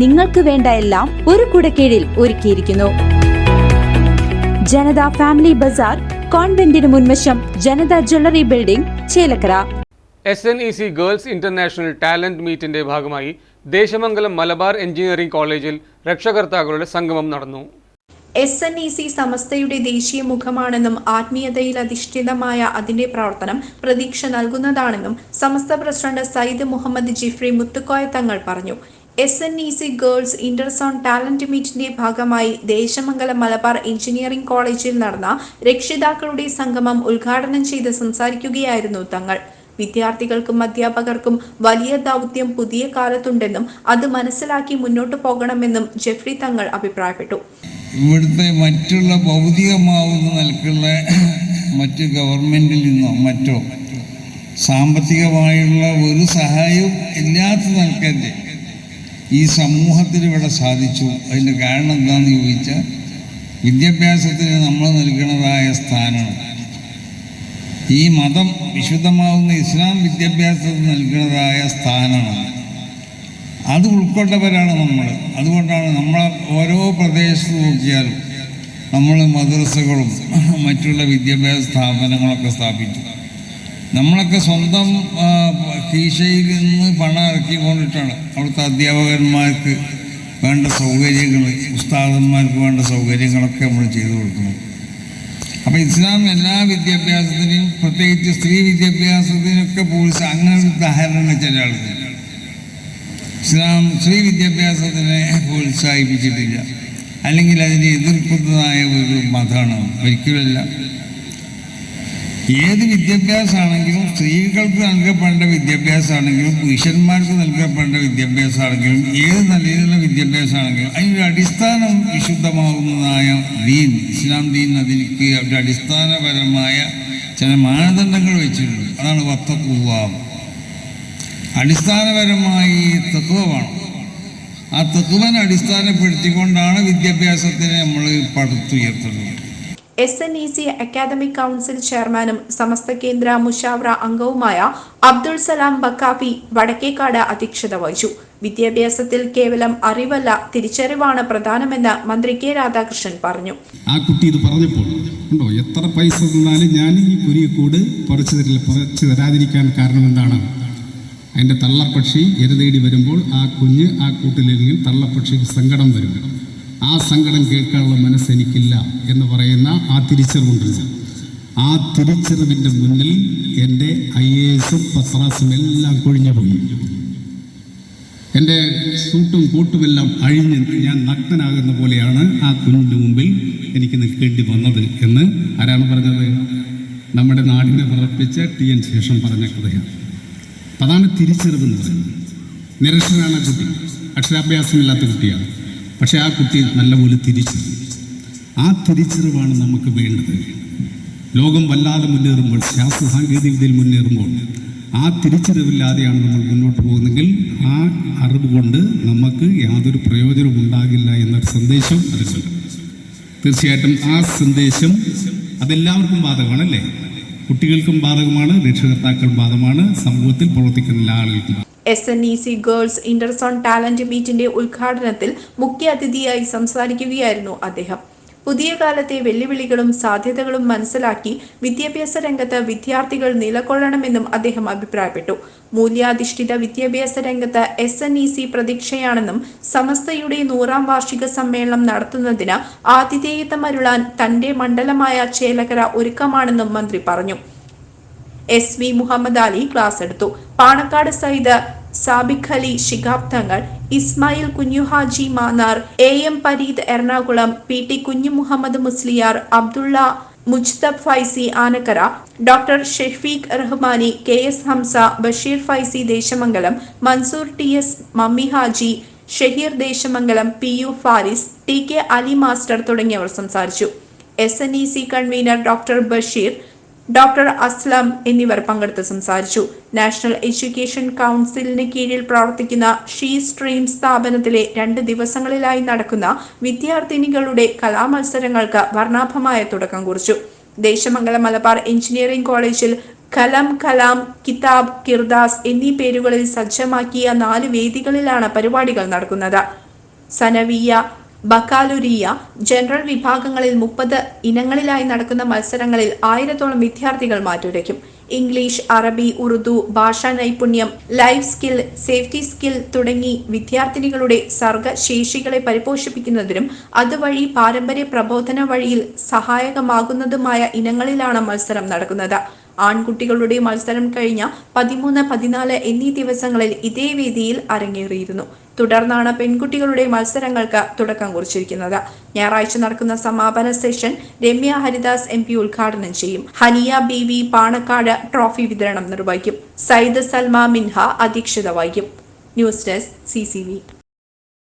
നിങ്ങൾക്ക് വേണ്ട എല്ലാം ഒരു കുടക്കീഴിൽ ഒരുക്കിയിരിക്കുന്നു. ജനത ഫാമിലി ബസാർ കോൺവെന്റിന് മുൻവശം Janata jewellery building Chelakkara. S N E C girls international talent മീറ്റിന്റെ ഭാഗമായി ദേശമംഗലം മലബാർ എഞ്ചിനീയറിംഗ് കോളേജിൽ രക്ഷകർത്താക്കളുടെ സംഗമം നടന്നു. എസ് എൻ ഇ സി സമസ്തയുടെ ദേശീയ മുഖമാണെന്നും ആത്മീയതയിൽ അധിഷ്ഠിതമായ അതിന്റെ പ്രവർത്തനം പ്രതീക്ഷ നൽകുന്നതാണെന്നും സമസ്ത പ്രസിഡന്റ് സയ്യിദ് മുഹമ്മദ് ജിഫ്രി മുത്തുക്കോയ തങ്ങൾ പറഞ്ഞു. S N E C girls interzone talent മീറ്റിന്റെ ഭാഗമായി ദേശമംഗലം മലബാർ എഞ്ചിനീയറിംഗ് കോളേജിൽ നടന്ന രക്ഷിതാക്കളുടെ സംഗമം ഉദ്ഘാടനം ചെയ്ത് സംസാരിക്കുകയായിരുന്നു തങ്ങൾ. വിദ്യാർത്ഥികൾക്കും അധ്യാപകർക്കും വലിയ ദൗത്യം പുതിയ കാലത്തുണ്ടെന്നും അത് മനസ്സിലാക്കി മുന്നോട്ടു പോകണമെന്നും ജെഫ്രി തങ്ങൾ അഭിപ്രായപ്പെട്ടു. ഇവിടുത്തെ മറ്റുള്ള ഭൗതികമാവുന്ന നിലക്കുള്ള മറ്റ് ഗവൺമെന്റിൽ നിന്നോ മറ്റോ സാമ്പത്തികമായുള്ള ഒരു സഹായവും ഇല്ലാത്ത നിലക്കന്റെ ഈ സമൂഹത്തിന് ഇവിടെ സാധിച്ചു. അതിന്റെ കാരണം എന്താണെന്ന് ചോദിച്ചാൽ വിദ്യാഭ്യാസത്തിന് നമ്മൾ നൽകുന്നതായ സ്ഥാനമാണ്. ഈ മതം വിശുദ്ധമാവുന്ന ഇസ്ലാം വിദ്യാഭ്യാസത്തിന് നൽകുന്നതായ സ്ഥാനമാണ്. അത് ഉൾക്കൊണ്ടവരാണ് നമ്മൾ. അതുകൊണ്ടാണ് നമ്മൾ ഓരോ പ്രദേശത്ത് നോക്കിയാലും നമ്മൾ മദ്രസകളും മറ്റുള്ള വിദ്യാഭ്യാസ സ്ഥാപനങ്ങളൊക്കെ സ്ഥാപിച്ചു. നമ്മളൊക്കെ സ്വന്തം കീശയിൽ നിന്ന് പണം ഇറക്കിക്കൊണ്ടിട്ടാണ് അവിടുത്തെ അധ്യാപകന്മാർക്ക് വേണ്ട സൗകര്യങ്ങൾ ഉസ്താദന്മാർക്ക് വേണ്ട സൗകര്യങ്ങളൊക്കെ നമ്മൾ ചെയ്തു കൊടുക്കുന്നത്. അപ്പം ഇസ്ലാം എല്ലാ വിദ്യാഭ്യാസത്തിനും പ്രത്യേകിച്ച് സ്ത്രീ വിദ്യാഭ്യാസത്തിനൊക്കെ പോലീസ് അങ്ങനെ ഒരു ചില ആളുകൾ ഇസ്ലാം സ്ത്രീ വിദ്യാഭ്യാസത്തിനെ പ്രോത്സാഹിപ്പിച്ചിട്ടില്ല അല്ലെങ്കിൽ അതിനെ എതിർക്കുന്നതായ ഒരു മതമാണ്. ഒരിക്കലല്ല ഏത് വിദ്യാഭ്യാസമാണെങ്കിലും സ്ത്രീകൾക്ക് നൽകപ്പെടേണ്ട വിദ്യാഭ്യാസമാണെങ്കിലും പുരുഷന്മാർക്ക് നൽകപ്പെടേണ്ട വിദ്യാഭ്യാസമാണെങ്കിലും ഏത് നിലയിലുള്ള വിദ്യാഭ്യാസമാണെങ്കിലും അതിനൊരു അടിസ്ഥാനം വിശുദ്ധമാകുന്നതായ ദീൻ ഇസ്ലാം ദീൻ അതിലേക്ക് ഒരു അടിസ്ഥാനപരമായ ചില മാനദണ്ഡങ്ങൾ വെച്ചിട്ടുണ്ട്. അതാണ് വത്തക്കുവാം അടിസ്ഥാനപരമായി തത്വമാണ് ആ തത്വനെ അടിസ്ഥാനപ്പെടുത്തിക്കൊണ്ടാണ് വിദ്യാഭ്യാസത്തിനെ നമ്മൾ പടുത്തുയർത്തുന്നത് S N E C academic council ചെയർമാനും സമസ്ത കേന്ദ്ര മുഷാവറ അംഗവുമായ അബ്ദുൾ സലാം ബക്കാഫി വടക്കേക്കാട് അധ്യക്ഷത വഹിച്ചു. വിദ്യാഭ്യാസത്തിൽ കേവലം അറിവല്ല തിരിച്ചറിവാണ് പ്രധാനമെന്ന് മന്ത്രി കെ രാധാകൃഷ്ണൻ പറഞ്ഞു. ആ കുട്ടി ഇത് പറഞ്ഞപ്പോൾ ഉണ്ടോ എത്ര പൈസ തന്നാലും ഞാൻ ഈ കുരിയക്കൂട് പറിച്ചു തരില്ല പറിച്ചു തരാതിരിക്കാൻ കാരണം എന്താണ്? അതിന്റെ തള്ളപ്പക്ഷി എരതേടി വരുമ്പോൾ ആ കുഞ്ഞ് ആ കൂട്ടിലില്ലെങ്കിൽ തള്ളപ്പക്ഷിക്ക് സങ്കടം വരും. ആ സങ്കടം കേൾക്കാനുള്ള മനസ്സ് എനിക്കില്ല എന്ന് പറയുന്ന ആ തിരിച്ചറിവുണ്ട് ആ തിരിച്ചറിവിന്റെ മുന്നിൽ എന്റെ ഐ എ എസും പത്രാസും എല്ലാം കൊഴിഞ്ഞു പോയി. എന്റെ സൂട്ടും കൂട്ടുമെല്ലാം അഴിഞ്ഞ് ഞാൻ നഗ്നനാകുന്ന പോലെയാണ് ആ കുഞ്ഞിന്റെ മുമ്പിൽ എനിക്ക് നിൽക്കേണ്ടി വന്നത് എന്ന് ആരാണ് പറഞ്ഞത്? നമ്മുടെ നാടിനെ വിറപ്പിച്ച ടി എൻ ശേഷം പറഞ്ഞ കഥയാണ്. അതാണ് തിരിച്ചറിവ് എന്ന് പറയുന്നത്. നിരക്ഷരാണ് കുട്ടി അക്ഷരാഭ്യാസമില്ലാത്ത കുട്ടിയാണ്. പക്ഷേ ആ കുട്ടി നല്ലപോലെ തിരിച്ചു ആ തിരിച്ചറിവാണ് നമുക്ക് വേണ്ടത്. ലോകം വല്ലാതെ മുന്നേറുമ്പോൾ ശാസ്ത്ര സാങ്കേതിക വിദ്യയിൽ മുന്നേറുമ്പോൾ ആ തിരിച്ചറിവില്ലാതെയാണ് നമ്മൾ മുന്നോട്ട് പോകുന്നതെങ്കിൽ ആ അറിവ് കൊണ്ട് നമുക്ക് യാതൊരു പ്രയോജനവും ഉണ്ടാകില്ല എന്നൊരു സന്ദേശം അതിലുണ്ട് തീർച്ചയായിട്ടും ആ സന്ദേശം അതെല്ലാവർക്കും ബാധകമാണല്ലേ കുട്ടികൾക്കും ബാധകമാണ് രക്ഷകർത്താക്കൾ ബാധകമാണ് സമൂഹത്തിൽ പ്രവർത്തിക്കുന്ന എല്ലാ ആളുകൾക്കും S N E C girls interzone talent മീറ്റിന്റെ ഉദ്ഘാടനത്തിൽ മുഖ്യ അതിഥിയായി സംസാരിക്കുകയായിരുന്നു അദ്ദേഹം. പുതിയ കാലത്തെ വെല്ലുവിളികളും സാധ്യതകളും മനസ്സിലാക്കി വിദ്യാഭ്യാസ രംഗത്ത് വിദ്യാർത്ഥികൾ നിലകൊള്ളണമെന്നും അദ്ദേഹം അഭിപ്രായപ്പെട്ടു. മൂല്യാധിഷ്ഠിത വിദ്യാഭ്യാസ രംഗത്ത് എസ് എൻ ഇ സി പ്രതീക്ഷയാണെന്നും സമസ്തയുടെ നൂറാം വാർഷിക സമ്മേളനം നടത്തുന്നതിന് ആതിഥേയത്വമരുളാൻ തന്റെ മണ്ഡലമായ ചേലക്കര ഒരുക്കമാണെന്നും മന്ത്രി പറഞ്ഞു. S V Muhammad Ali class എടുത്തു. Panakkad Sayyid Sabiq Ali Shihab Thangal Ismail Kunhuhaji Mannar A M Pareed Ernakulam P T Kunhu Muhammad Musliyar Abdulla Mujthab Faizy Anakkara doctor Shefeeq Rahmani K S Hamsa Basheer Faizy Desamangalam Mansoor T S Mammi Haji Shaheer Desamangalam P U Faris T K Ali master തുടങ്ങിയവർ സംസാരിച്ചു. S N E C convener doctor Basheer doctor Aslam എന്നിവർ പങ്കെടുത്ത് സംസാരിച്ചു. National education കൗൺസിലിന് കീഴിൽ പ്രവർത്തിക്കുന്ന she stream സ്ഥാപനത്തിലെ രണ്ട് ദിവസങ്ങളിലായി നടക്കുന്ന വിദ്യാർത്ഥിനികളുടെ കലാമത്സരങ്ങൾക്ക് വർണാഭമായ തുടക്കം കുറിച്ചു. ദേശമംഗലം മലബാർ എഞ്ചിനീയറിംഗ് കോളേജിൽ കലം കലാം കിതാബ് കിർദാസ് എന്നീ പേരുകളിൽ സജ്ജമാക്കിയ നാല് വേദികളിലാണ് പരിപാടികൾ നടക്കുന്നത്. സനവിയ ബക്കാലുരിയ ജനറൽ വിഭാഗങ്ങളിൽ മുപ്പത് ഇനങ്ങളിലായി നടക്കുന്ന മത്സരങ്ങളിൽ ആയിരത്തോളം വിദ്യാർത്ഥികൾ മാറ്റുരയ്ക്കും. ഇംഗ്ലീഷ് അറബി ഉറുദു ഭാഷാ നൈപുണ്യം ലൈഫ് സ്കിൽ സേഫ്റ്റി സ്കിൽ തുടങ്ങി വിദ്യാർത്ഥിനികളുടെ സർഗശേഷികളെ പരിപോഷിപ്പിക്കുന്നതിനും അതുവഴി പാരമ്പര്യ പ്രബോധന വഴിയിൽ സഹായകമാകുന്നതുമായ ഇനങ്ങളിലാണ് മത്സരം നടക്കുന്നത്. ആൺകുട്ടികളുടെ മത്സരം കഴിഞ്ഞ പതിമൂന്ന് പതിനാല് എന്നീ ദിവസങ്ങളിൽ ഇതേ വേദിയിൽ അരങ്ങേറിയിരുന്നു. തുടർന്നാണ് പെൺകുട്ടികളുടെ മത്സരങ്ങൾക്ക് തുടക്കം കുറിച്ചിരിക്കുന്നത്. ഞായറാഴ്ച നടക്കുന്ന സമാപന session Ramya Haridas M P ഉദ്ഘാടനം ചെയ്യും. Haniya B V Panakkad trophy വിതരണം നിർവഹിക്കും. സയ്യിദ് സൽമ മിൻഹ അധ്യക്ഷത വഹിക്കും. News desk C